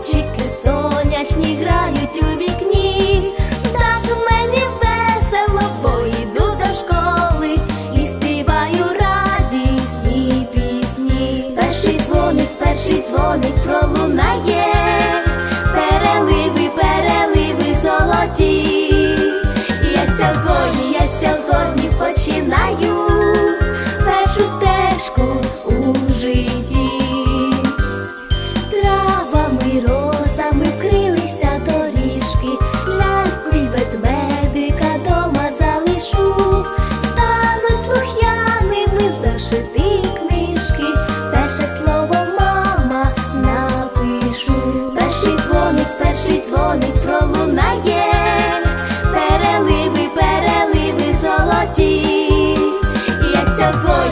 зайчики сонячні грають у вікні, так мені весело, бо йду до школи і співаю радісні пісні. Перший дзвоник, перший дзвоник пролунає, переливи, переливи золоті. Я сьогодні, я сьогодні починаю першу стежку. сьогодні.